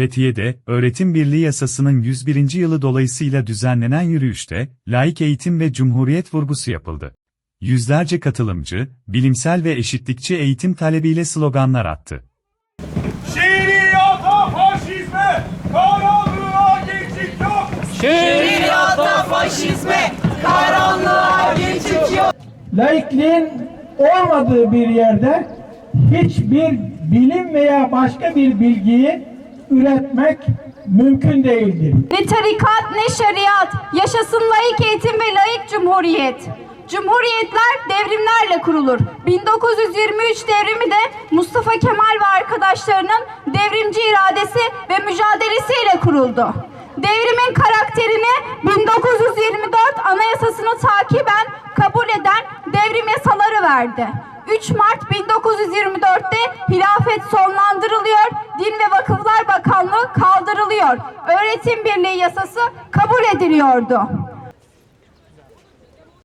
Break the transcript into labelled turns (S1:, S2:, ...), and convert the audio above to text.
S1: Fethiye'de, Öğretim Birliği Yasası'nın 101. yılı dolayısıyla düzenlenen yürüyüşte, laik eğitim ve cumhuriyet vurgusu yapıldı. Yüzlerce katılımcı, bilimsel ve eşitlikçi eğitim talebiyle sloganlar attı.
S2: Şiiriyata faşizme, karanlığa geçit yok.
S3: Şiiriyata faşizme, karanlığa geçit yok.
S4: laikliğin olmadığı bir yerde hiçbir bilim veya başka bir bilgiyi üretmek mümkün değildir.
S5: Ne tarikat ne şeriat, yaşasın laik eğitim ve laik cumhuriyet. Cumhuriyetler devrimlerle kurulur. 1923 devrimi de Mustafa Kemal ve arkadaşlarının devrimci iradesi ve mücadelesiyle kuruldu. Devrimin karakterini 1924 Anayasasını takiben kabul eden devrim yasaları verdi. 3 Mart 1924'te hilafet sonlandırılıyor, Din ve kaldırılıyor. Öğretim Birliği yasası kabul ediliyordu.